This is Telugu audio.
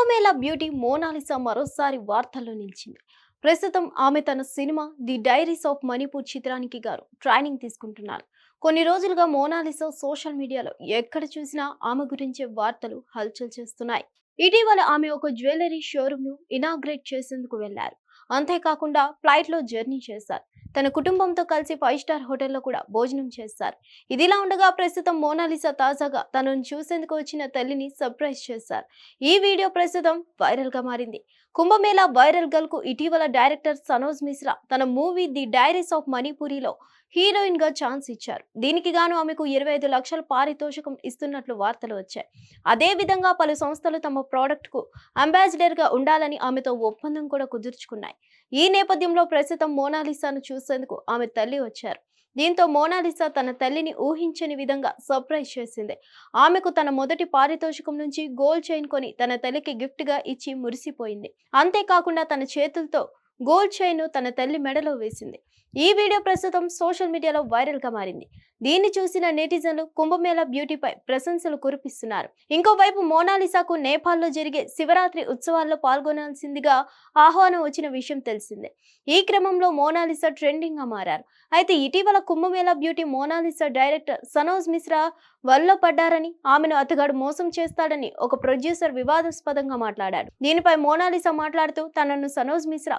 కుంభమేళా బ్యూటీ మోనాలిసా మరోసారి వార్తల్లో నిలిచింది. ప్రస్తుతం ఆమె తన cinema the diaries of Manipur చిత్రానికి గారు ట్రైనింగ్ తీసుకుంటున్నారు. కొన్ని రోజులుగా మోనాలిసా సోషల్ మీడియాలో ఎక్కడ చూసినా ఆమె గురించే వార్తలు హల్చల్ చేస్తున్నాయి. ఇటీవల ఆమె ఒక జ్యువెలరీ షోరూమ్ను ఇనాగ్రేట్ చేసేందుకు వెళ్ళారు అంతేకాకుండా ఫ్లైట్లో జర్నీ చేశారు. తన కుటుంబంతో కలిసి ఫైవ్ స్టార్ హోటల్లో కూడా భోజనం చేస్తారు. ఇదిలా ఉండగా ప్రస్తుతం మోనాలిసా తాజాగా తనను చూసేందుకు వచ్చిన తల్లిని సర్ప్రైజ్ చేశారు. ఈ వీడియో ప్రస్తుతం వైరల్గా మారింది. కుంభమేళా వైరల్ గర్ల్కు ఇటీవల డైరెక్టర్ సనోజ్ మిశ్రా తన మూవీ ది డైరీస్ ఆఫ్ మణిపురిలో హీరోయిన్గా ఛాన్స్ ఇచ్చారు. దీనికి గాను ఆమెకు ఇరవై ఐదు లక్షల పారితోషికం ఇస్తున్నట్లు వార్తలు వచ్చాయి. అదే విధంగా పలు సంస్థలు తమ ప్రోడక్ట్కు అంబాసిడర్గా ఉండాలని ఆమెతో ఒప్పందం కూడా కుదుర్చుకున్నాయి. ఈ నేపథ్యంలో ప్రస్తుతం మోనాలిసాను చూసేందుకు ఆమె తల్లి వచ్చారు. దీంతో మోనాలిసా తన తల్లిని ఊహించని విధంగా సర్ప్రైజ్ చేసింది. ఆమెకు తన మొదటి పారితోషికం నుంచి గోల్డ్ చైన్ కొని తన తల్లికి గిఫ్ట్గా ఇచ్చి మురిసిపోయింది. అంతేకాకుండా తన చేతులతో గోల్డ్ చైన్ తన తల్లి మెడలో వేసింది. ఈ వీడియో ప్రస్తుతం సోషల్ మీడియాలో వైరల్గా మారింది. దీన్ని చూసిన నెటిజన్లు కుంభమేళ బ్యూటీపై ప్రశంసలు కురిపిస్తున్నారు. ఇంకోవైపు మోనాలిసాకు నేపాల్లో జరిగే శివరాత్రి ఉత్సవాల్లో పాల్గొనాల్సిందిగా ఆహ్వానం వచ్చిన విషయం తెలిసిందే. ఈ క్రమంలో మోనాలిసా ట్రెండింగ్గా మారారు. అయితే ఇటీవల కుంభమేళ బ్యూటీ మోనాలిసా డైరెక్టర్ సనోజ్ మిశ్రా వల్ల పడ్డారని ఆమెను అతగాడు మోసం చేస్తాడని ఒక ప్రొడ్యూసర్ వివాదాస్పదంగా మాట్లాడాడు. దీనిపై మోనాలిసా మాట్లాడుతూ తనను సనోజ్ మిశ్రా